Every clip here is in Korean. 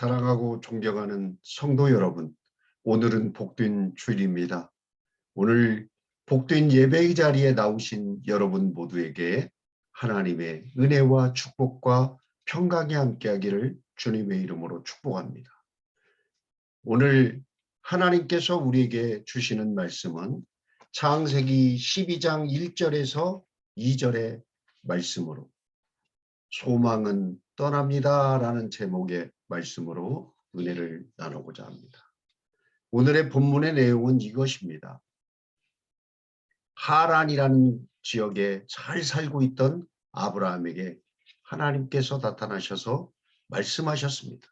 사랑하고 존경하는 성도 여러분, 오늘은 복된 주일입니다. 오늘 복된 예배의 자리에 나오신 여러분 모두에게 하나님의 은혜와 축복과 평강이 함께하기를 주님의 이름으로 축복합니다. 오늘 하나님께서 우리에게 주시는 말씀은 창세기 12장 1절에서 2절의 말씀으로 소망은 떠납니다 라는 제목의 말씀으로 은혜를 나누고자 합니다. 오늘의 본문의 내용은 이것입니다. 하란이라는 지역에 잘 살고 있던 아브라함에게 하나님께서 나타나셔서 말씀하셨습니다.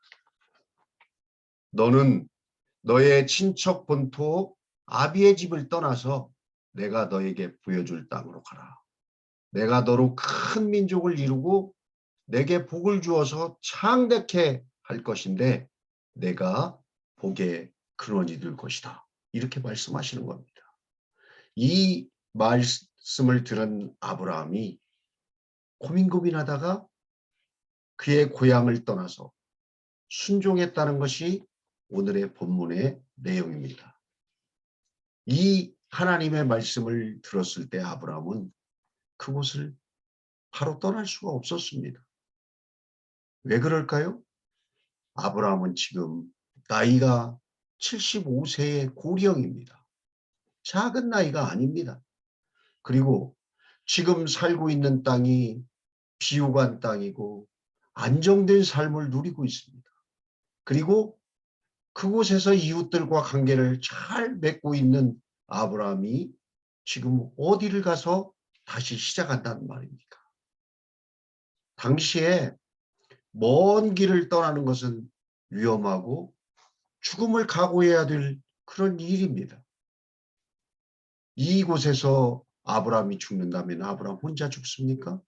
너는 너의 친척 본토 아비의 집을 떠나서 내가 너에게 보여줄 땅으로 가라. 내가 너로 큰 민족을 이루고 내게 복을 주어서 창대케 할 것인데 내가 복의 근원이 될 것이다. 이렇게 말씀하시는 겁니다. 이 말씀을 들은 아브라함이 고민고민하다가 그의 고향을 떠나서 순종했다는 것이 오늘의 본문의 내용입니다. 이 하나님의 말씀을 들었을 때 아브라함은 그곳을 바로 떠날 수가 없었습니다. 왜 그럴까요? 아브라함은 지금 나이가 75세의 고령입니다. 작은 나이가 아닙니다. 그리고 지금 살고 있는 땅이 비옥한 땅이고 안정된 삶을 누리고 있습니다. 그리고 그곳에서 이웃들과 관계를 잘 맺고 있는 아브라함이 지금 어디를 가서 다시 시작한다는 말입니까? 당시에 먼 길을 떠나는 것은 위험하고 죽음을 각오해야 될 그런 일입니다. 이곳에서 아브라함이 죽는다면 아브라함 혼자 죽습니까?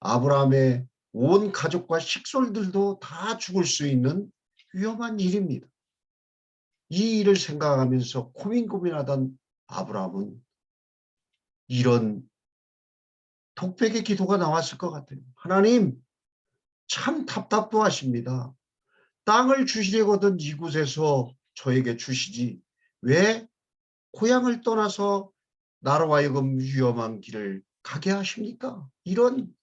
아브라함의 온 가족과 식솔들도 다 죽을 수 있는 위험한 일입니다. 이 일을 생각하면서 고민고민하던 아브라함은 이런 독백의 기도가 나왔을 것 같아요. 하나님, 참 답답도 하십니다. 땅을 주시려거든 이곳에서 저에게 주시지 왜 고향을 떠나서 나로 하여금 위험한 길을 가게 하십니까? 이런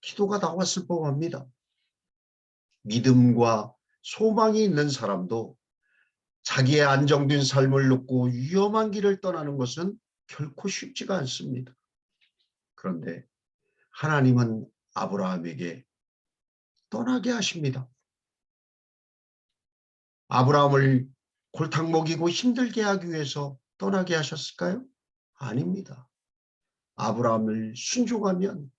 기도가 나왔을 법합니다. 믿음과 소망이 있는 사람도 자기의 안정된 삶을 놓고 위험한 길을 떠나는 것은 결코 쉽지가 않습니다. 그런데 하나님은 아브라함에게 떠나게 하십니다. 아브라함을 골탕 먹이고 힘들게 하기 위해서 떠나게 하셨을까요? 아닙니다. 아브라함을 순종하면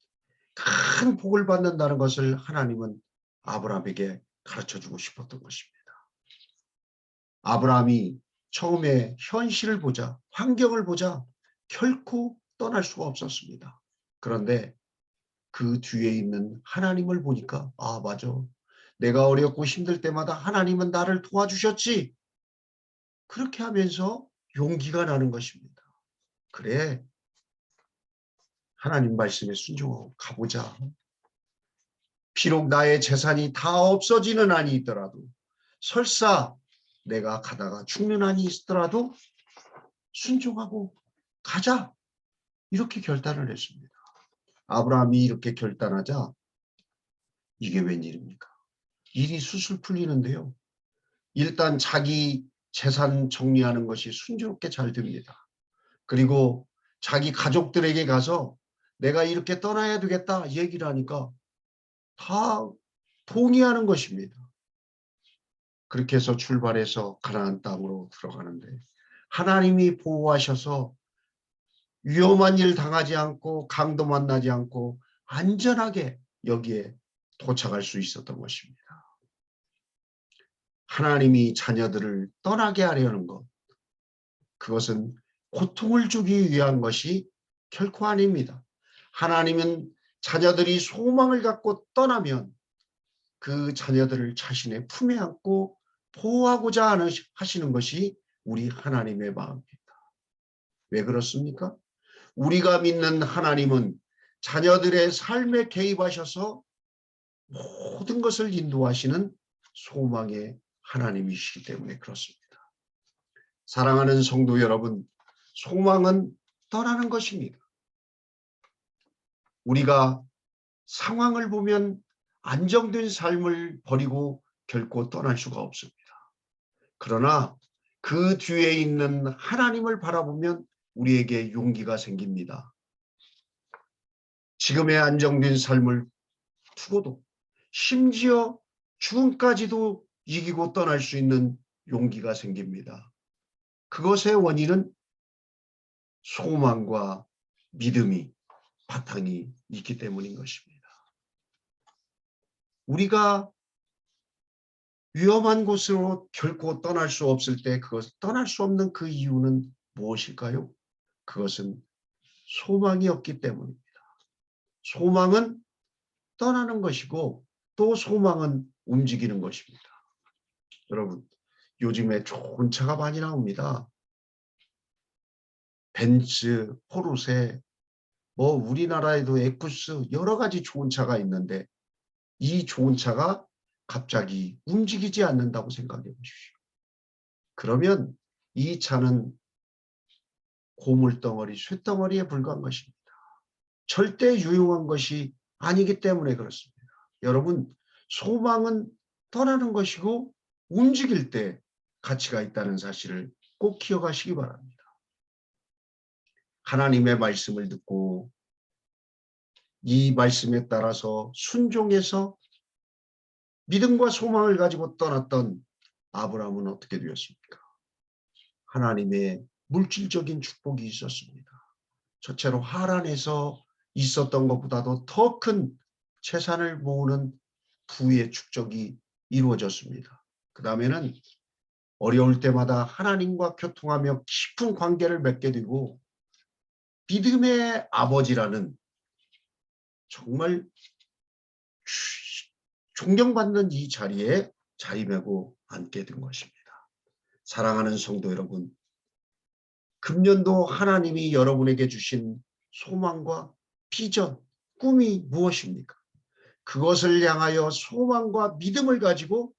큰 복을 받는다는 것을 하나님은 아브라함에게 가르쳐 주고 싶었던 것입니다. 아브라함이 처음에 현실을 보자, 환경을 보자 결코 떠날 수가 없었습니다. 그런데 그 뒤에 있는 하나님을 보니까 아 맞아 내가 어렵고 힘들 때마다 하나님은 나를 도와주셨지 그렇게 하면서 용기가 나는 것입니다. 그래 하나님 말씀에 순종하고 가보자. 비록 나의 재산이 다 없어지는 한이 있더라도 설사 내가 가다가 죽는 한이 있더라도 순종하고 가자 이렇게 결단을 했습니다. 아브라함이 이렇게 결단하자 이게 웬일입니까? 일이 수술 풀리는데요. 일단 자기 재산 정리하는 것이 순조롭게 잘 됩니다. 그리고 자기 가족들에게 가서 내가 이렇게 떠나야 되겠다 얘기를 하니까 다 동의하는 것입니다. 그렇게 해서 출발해서 가나안 땅으로 들어가는데 하나님이 보호하셔서 위험한 일 당하지 않고 강도 만나지 않고 안전하게 여기에 도착할 수 있었던 것입니다. 하나님이 자녀들을 떠나게 하려는 것, 그것은 고통을 주기 위한 것이 결코 아닙니다. 하나님은 자녀들이 소망을 갖고 떠나면 그 자녀들을 자신의 품에 안고 보호하고자 하시는 것이 우리 하나님의 마음입니다. 왜 그렇습니까? 우리가 믿는 하나님은 자녀들의 삶에 개입하셔서 모든 것을 인도하시는 소망의 하나님이시기 때문에 그렇습니다. 사랑하는 성도 여러분, 소망은 떠나는 것입니다. 우리가 상황을 보면 안정된 삶을 버리고 결코 떠날 수가 없습니다. 그러나 그 뒤에 있는 하나님을 바라보면 우리에게 용기가 생깁니다. 지금의 안정된 삶을 두고도 심지어 죽음까지도 이기고 떠날 수 있는 용기가 생깁니다. 그것의 원인은 소망과 믿음이 바탕이 있기 때문인 것입니다. 우리가 위험한 곳으로 결코 떠날 수 없을 때 그것 떠날 수 없는 그 이유는 무엇일까요? 그것은 소망이 없기 때문입니다. 소망은 떠나는 것이고 또 소망은 움직이는 것입니다. 여러분, 요즘에 좋은 차가 많이 나옵니다. 벤츠, 포르쉐, 뭐 우리나라에도 에쿠스 여러 가지 좋은 차가 있는데 이 좋은 차가 갑자기 움직이지 않는다고 생각해 보십시오. 그러면 이 차는 고물덩어리, 쇳덩어리에 불과한 것입니다. 절대 유용한 것이 아니기 때문에 그렇습니다. 여러분, 소망은 떠나는 것이고 움직일 때 가치가 있다는 사실을 꼭 기억하시기 바랍니다. 하나님의 말씀을 듣고 이 말씀에 따라서 순종해서 믿음과 소망을 가지고 떠났던 아브라함은 어떻게 되었습니까? 하나님의 물질적인 축복이 있었습니다. 첫째로 하란에서 있었던 것보다도 더 큰 재산을 모으는 부의 축적이 이루어졌습니다. 그 다음에는 어려울 때마다 하나님과 교통하며 깊은 관계를 맺게 되고 믿음의 아버지라는 정말 존경받는 이 자리에 자리매고 앉게 된 것입니다. 사랑하는 성도 여러분, 금년도 하나님이 여러분에게 주신 소망과 비전, 꿈이 무엇입니까? 그것을 향하여 소망과 믿음을 가지고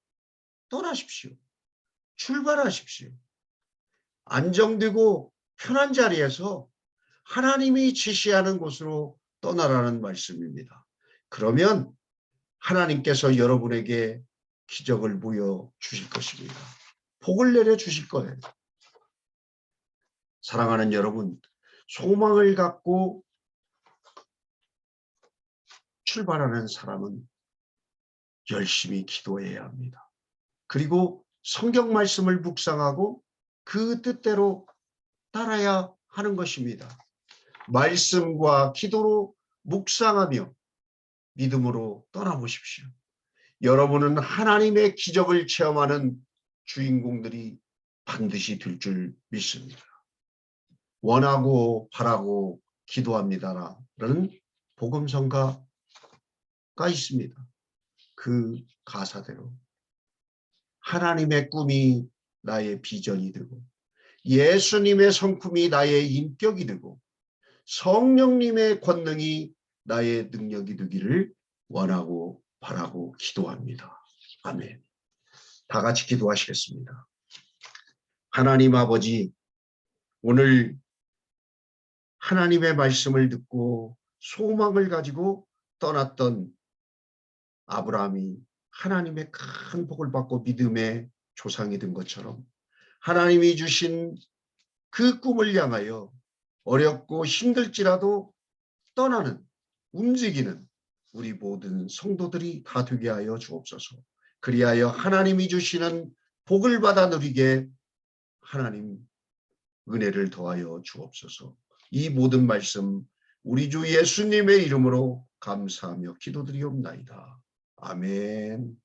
떠나십시오. 출발하십시오. 안정되고 편한 자리에서 하나님이 지시하는 곳으로 떠나라는 말씀입니다. 그러면 하나님께서 여러분에게 기적을 보여 주실 것입니다. 복을 내려 주실 거예요. 사랑하는 여러분, 소망을 갖고 출발하는 사람은 열심히 기도해야 합니다. 그리고 성경 말씀을 묵상하고 그 뜻대로 따라야 하는 것입니다. 말씀과 기도로 묵상하며 믿음으로 떠나보십시오. 여러분은 하나님의 기적을 체험하는 주인공들이 반드시 될 줄 믿습니다. 원하고 바라고 기도합니다라는 복음성가가 있습니다. 그 가사대로 하나님의 꿈이 나의 비전이 되고 예수님의 성품이 나의 인격이 되고 성령님의 권능이 나의 능력이 되기를 원하고 바라고 기도합니다. 아멘. 다 같이 기도하시겠습니다. 하나님 아버지, 오늘 하나님의 말씀을 듣고 소망을 가지고 떠났던 아브라함이 하나님의 큰 복을 받고 믿음의 조상이 된 것처럼 하나님이 주신 그 꿈을 향하여 어렵고 힘들지라도 떠나는 움직이는 우리 모든 성도들이 다 되게 하여 주옵소서. 그리하여 하나님이 주시는 복을 받아 누리게 하나님 은혜를 더하여 주옵소서. 이 모든 말씀 우리 주 예수님의 이름으로 감사하며 기도드리옵나이다. 아멘.